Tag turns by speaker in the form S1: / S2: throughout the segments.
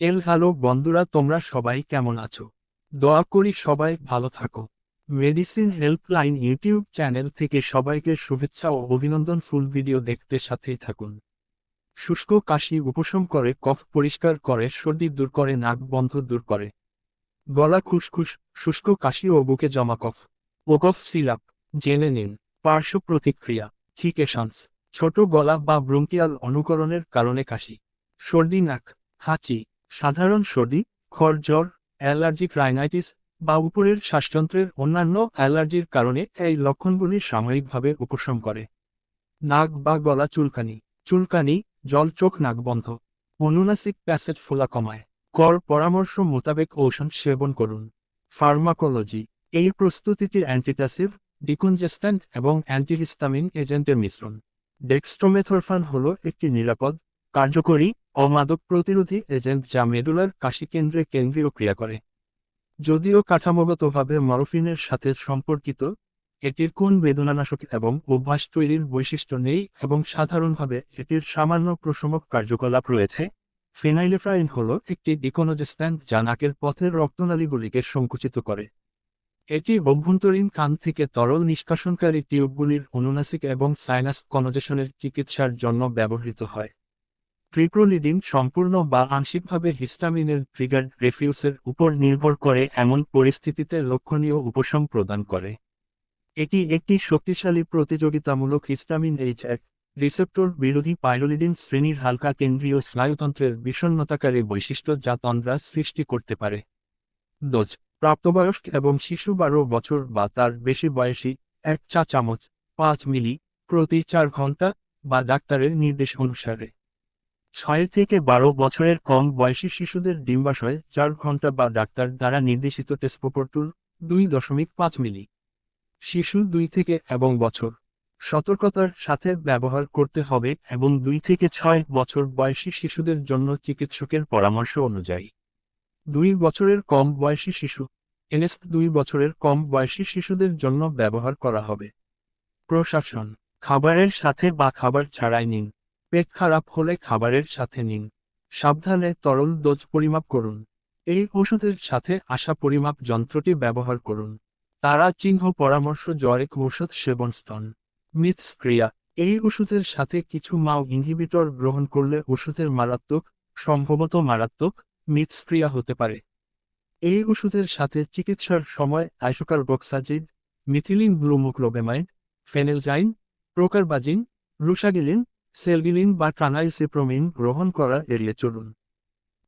S1: এল hello বন্ধুরা, তোমরা সবাই কেমন আছো? দোয়া করি সবাই ভালো থাকো। মেডিসিন হেল্পলাইন ইউটিউব চ্যানেল থেকে সবাইকে শুভেচ্ছা ও অভিনন্দন। ফুল ভিডিও দেখতে সাথেই থাকুন। শুষ্ক কাশি উপশম করে, কফ পরিষ্কার করে, সর্দি দূর করে, নাক বন্ধ দূর করে। গলা খুসখুস, শুষ্ক কাশি ও বুকে জমা কফ। ও কফ সিরাপ, জেনে নিন, পার্শ্ব প্রতিক্রিয়া থিকেশনস ছোট গলা বা ব্রঙ্কিয়াল অনুকরণের কারণে কাশি। সর্দি নাক, হাঁচি সাধারণ সর্দি খর জ্বর, অ্যালার্জিক রাইনাইটিস বা উপরের শ্বাসযন্ত্রের অন্যান্য অ্যালার্জির কারণে এই লক্ষণগুলি সাময়িকভাবে উপশম করে। নাক বা গলা চুলকানি চুলকানি, জল চোখ নাক বন্ধ অনুনাসিক প্যাসেজ ফোলা কমায়। কর পরামর্শ মোতাবেক ঔষধ সেবন করুন। ফার্মাকোলজি, এই প্রস্তুতিটি অ্যান্টিটাসিভ, ডিকনজেস্ট্যান্ট এবং অ্যান্টিহিস্টামিন এজেন্টের মিশ্রণ। ডেক্সট্রোমেথরফান হল একটি নিরাপদ, কার্যকরী অমাদক প্রতিরোধী এজেন্ট যা মেডুলার কাশিকেন্দ্রে কেন্দ্রীয় ক্রিয়া করে। যদিও কাঠামোগতভাবে মরফিনের সাথে সম্পর্কিত, এটির কোন বেদনানাশক এবং অভ্যাস তৈরির বৈশিষ্ট্য নেই এবং সাধারণভাবে এটির সামান্য প্রশমক কার্যকলাপ রয়েছে। ফেনাইলেফ্রাইন হল একটি ডিকোনোজেস্ট্যান্ট যা নাকের পথের রক্তনালীগুলিকে সংকুচিত করে। এটি অভ্যন্তরীণ কান থেকে তরল নিষ্কাশনকারী টিউবগুলির অনুনাসিক এবং সাইনাস কনজেশনের চিকিৎসার জন্য ব্যবহৃত হয়। ট্রিপ্রোলিডিন সম্পূর্ণ বা আংশিকভাবে হিস্টামিনের ট্রিগার রেফিউসের উপর নির্ভর করে এমন পরিস্থিতিতে লক্ষণীয় উপশম প্রদান করে। এটি একটি শক্তিশালী প্রতিযোগিতামূলক হিস্টামিন এইচ এক রিসেপ্টর বিরোধী পাইরোলিডিন শ্রেণির হালকা কেন্দ্রীয় স্নায়ুতন্ত্রের বিষণ্নতাকারী বৈশিষ্ট্য যা তন্দ্রা সৃষ্টি করতে পারে। ডোজ, প্রাপ্তবয়স্ক এবং শিশু বারো বছর বা তার বেশি বয়সী, এক চা চামচ পাঁচ মিলি প্রতি চার ঘণ্টা বা ডাক্তারের নির্দেশ অনুসারে। ছয় থেকে বারো বছরের কম বয়সী শিশুদের ডিম্বাশয় চার ঘণ্টা বা ডাক্তার দ্বারা নির্দেশিত টেসপোপোর্টুল দুই দশমিক পাঁচ মিলি। শিশু দুই থেকে এবং বছর। সতর্কতার সাথে ব্যবহার করতে হবে এবং দুই থেকে ছয় বছর বয়সী শিশুদের জন্য চিকিৎসকের পরামর্শ অনুযায়ী। দুই বছরের কম বয়সী শিশু। এনএস দুই বছরের কম বয়সী শিশুদের জন্য ব্যবহার করা হবে। প্রশাসন। খাবারের সাথে বা খাবার ছাড়াই নিন। পেট খারাপ হলে খাবারের সাথে নিন। সাবধানে তরল ডোজ পরিমাপ করুন। এই ওষুধের সাথে আসা পরিমাপ যন্ত্রটি ব্যবহার করুন। তারা চিহ্ন পরামর্শ জ্বরে ঔষধ সেবন স্তন। মিথস্ক্রিয়া, এই ওষুধের সাথে কিছু মাও ইনহিবিটর গ্রহণ করলে ওষুধের মারাত্মক, সম্ভবত মারাত্মক, মিথস্ক্রিয়া হতে পারে। এই ওষুধের সাথে চিকিৎসার সময় আইসোকার বক্সাজিড মিথিলিন গ্লুমোক্লোবেমাইড ফেনেলজাইন, প্রোকারবাজিন রুসাগিলিন সেলগিলিন বা ট্রানাইলসিপ্রোমিন গ্রহণ করা এড়িয়ে চলুন।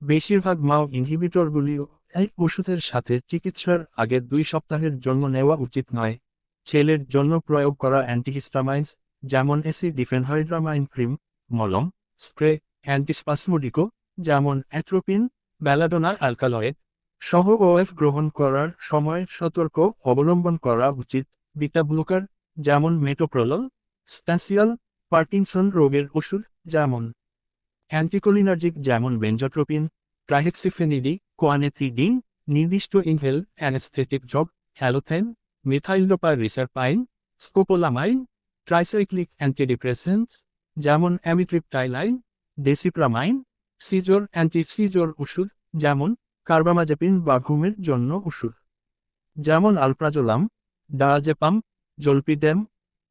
S1: বেশিরভাগ মাও ইনহিবিটরগুলিও এই ওষুধের সাথে চিকিৎসার আগে দুই সপ্তাহের জন্য নেওয়া উচিত নয়। ছেলের জন্য প্রয়োগ করা অ্যান্টিহিস্টামাইন্স, যেমন এসি ডিফেনহাইড্রামাইন ক্রিম, মলম, স্প্রে, অ্যান্টিস্পাসমোডিকো, যেমন অ্যাট্রোপিন ব্যালাডোনা অ্যালকালয়েড সহ ওএফ গ্রহণ করার সময় সতর্ক অবলম্বন করা উচিত। বিটা ব্লুকার, যেমন মেটোপ্রোলল, স্ট্যাসিয়াল পার্কিনসন রোগের ওষুধ, যেমন অ্যান্টিকোলিনার্জিক যেমন বেঞ্জোট্রোপিন ট্রাহেক্সিফেনিডি কোয়ানেথিডিন নির্দিষ্ট ইনহেল অ্যানেস্থেটিক জব হ্যালোথেন মিথাইলডোপার রিসারপাইন স্কোপোলামাইন ট্রাইসাইক্লিক অ্যান্টিডিপ্রেসেন্টস যেমন অ্যামিট্রিপটাইলাইন ডেসিপ্রামাইন সিজোর অ্যান্টিসিজোর ওষুধ, যেমন কার্বামাজেপিন বা ঘুমের জন্য ওষুধ। যেমন আলপ্রাজোলাম ডায়াজেপাম জলপিডেম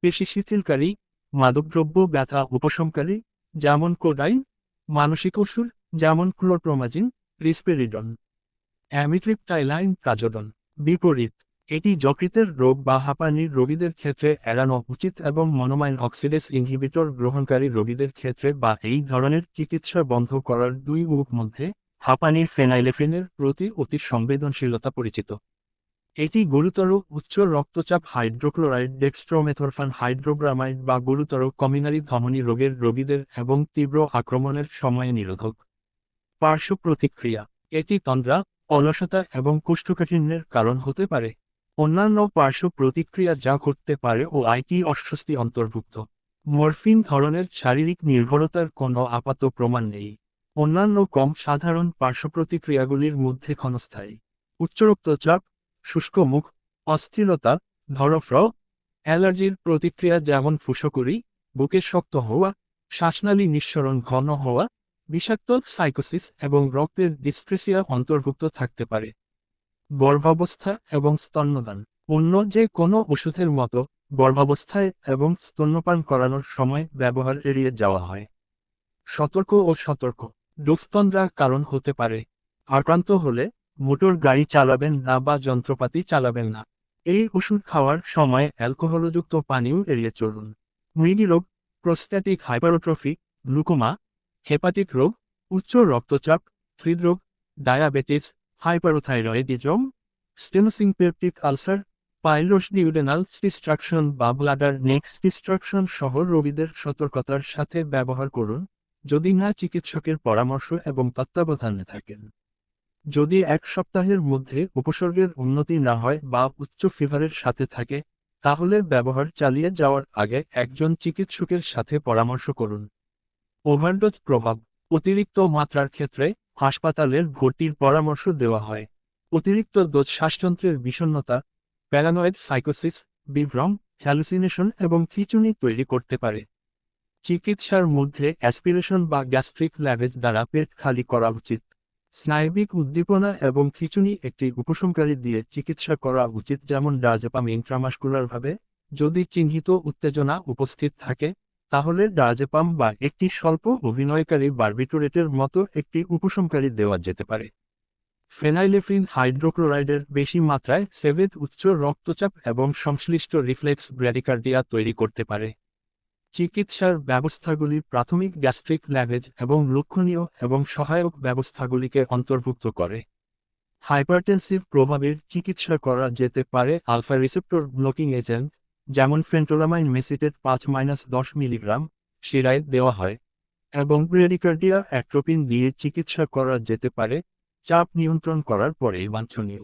S1: পেশি শিথিলকারী মাদকদ্রব্য, ব্যথা, উপশমকারী, যেমন কোডাইন, মানসিক ওষুধ যেমন ক্লোরপ্রোমাজিন, রিসপেরিডন অ্যামিট্রিপটাইলাইন প্রাজোডন। বিপরীত, এটি যকৃতের রোগ বা হাঁপানির রোগীদের ক্ষেত্রে এড়ানো উচিত এবং মনোমাইন অক্সিডেস ইনহিবিটর গ্রহণকারী রোগীদের ক্ষেত্রে বা এই ধরনের চিকিৎসা বন্ধ করার দুই মুখ মধ্যে, হাঁপানির ফেনাইলেফ্রিনের প্রতি অতি সংবেদনশীলতা পরিচিত। এটি গুরুতর উচ্চ রক্তচাপ হাইড্রোক্লোরাইড, ডেক্সট্রোমেথরফান হাইড্রোগ্রামাইড বা গুরুতর কমিনারি ধমনী রোগের রোগীদের এবং তীব্র আক্রমণের সময়ে নিরোধক। পার্শ্ব প্রতিক্রিয়া, এটি তন্দ্রা, অলসতা এবং কোষ্ঠকাঠিন্যের কারণ হতে পারে। অন্যান্য পার্শ্ব প্রতিক্রিয়া যা ঘটতে পারে ও আইটি অস্বস্তি অন্তর্ভুক্ত। মরফিন ধরনের শারীরিক নির্ভরতার কোনো আপাত প্রমাণ নেই। অন্যান্য কম সাধারণ পার্শ্ব প্রতিক্রিয়াগুলির মধ্যে ক্ষণস্থায়ী। উচ্চ রক্তচাপ শুষ্ক মুখ, অস্থিরতা ধরফ্র অ্যালার্জির প্রতিক্রিয়া যেমন ফুসকরি, বুকে শক্ত হওয়া, শ্বাসনালী নিঃসরণ ঘন হওয়া, বিষাক্ত সাইকোসিস এবং রক্তের ডিস্ট্রেসিয়া অন্তর্ভুক্ত থাকতে পারে। গর্ভাবস্থা এবং স্তন্যদান। অন্য যে কোনো ওষুধের মতো গর্ভাবস্থায় এবং স্তন্যপান করানোর সময় ব্যবহার এড়িয়ে যাওয়া হয়। সতর্ক ও সতর্ক। ডোফতন্দ্রা কারণ হতে পারে। আক্রান্ত হলে মোটর গাড়ি চালাবেন না বা যন্ত্রপাতি চালাবেন না। এই ওষুধ খাওয়ার সময় অ্যালকোহলযুক্ত পানীয় এড়িয়ে চলুন। মৃগী প্রোস্ট্যাটিক হাইপারোট্রফি, গ্লুকোমা, হেপাটিক রোগ, উচ্চ রক্তচাপ, হৃদরোগ, diabetes hyperthyroidism stenosing peptic ulcer, pylorus duodenal obstruction বা ব্লাডার নেক্স ডিস্ট্রাকশন সহ রোগীদের সতর্কতার সাথে ব্যবহার করুন, যদি না চিকিৎসকের পরামর্শ এবং তত্ত্বাবধানে থাকেন। যদি এক সপ্তাহের মধ্যে উপসর্গের উন্নতি না হয় বা উচ্চ ফিভারের সাথে থাকে, তাহলে ব্যবহার চালিয়ে যাওয়ার আগে একজন চিকিৎসকের সাথে পরামর্শ করুন। ওভারডোজ প্রভাব, অতিরিক্ত মাত্রার ক্ষেত্রে হাসপাতালের ভর্তির পরামর্শ দেওয়া হয়। অতিরিক্ত ডোজ শ্বাসযন্ত্রের বিষণ্ণতা, প্যারানয়েড সাইকোসিস, বিভ্রম, হ্যালুসিনেশন এবং খিচুনি তৈরি করতে পারে। চিকিৎসার মধ্যে অ্যাসপিরেশন বা গ্যাস্ট্রিক ল্যাভেজ দ্বারা পেট খালি করা উচিত। স্নায়বিক উদ্দীপনা এবং খিচুনি একটি উপশমকারী দিয়ে চিকিৎসা করা উচিত যেমন ডাজেপাম ইন্ট্রামাসকুলারভাবে যদি চিহ্নিত উত্তেজনা উপস্থিত থাকে, তাহলে ডাজেপাম বা একটি স্বল্প অভিনয়কারী বার্বিটোরেটের মতো একটি উপশমকারী দেওয়া যেতে পারে। ফেনাইলেফ্রিন হাইড্রোক্লোরাইডের বেশি মাত্রায় সেভেদ উচ্চ রক্তচাপ এবং সংশ্লিষ্ট রিফ্লেক্স ব্র্যাডিকার্ডিয়া তৈরি করতে পারে। চিকিৎসার ব্যবস্থাগুলি প্রাথমিক গ্যাস্ট্রিক ল্যাভেজ এবং লক্ষণীয় এবং সহায়ক ব্যবস্থাগুলিকে অন্তর্ভুক্ত করে। হাইপারটেনসিভ প্রভাবের চিকিৎসা করা যেতে পারে আলফা রিসেপ্টর ব্লকিং এজেন্ট, যেমন ফেন্টোলামাইন মেসিটেট পাঁচ মাইনাস দশ মিলিগ্রাম, শিরায় দেওয়া হয়, এবং ব্রেডিকার্ডিয়া অ্যাট্রোপিন দিয়ে চিকিৎসা করা যেতে পারে, চাপ নিয়ন্ত্রণ করার পরেই বাঞ্ছনীয়।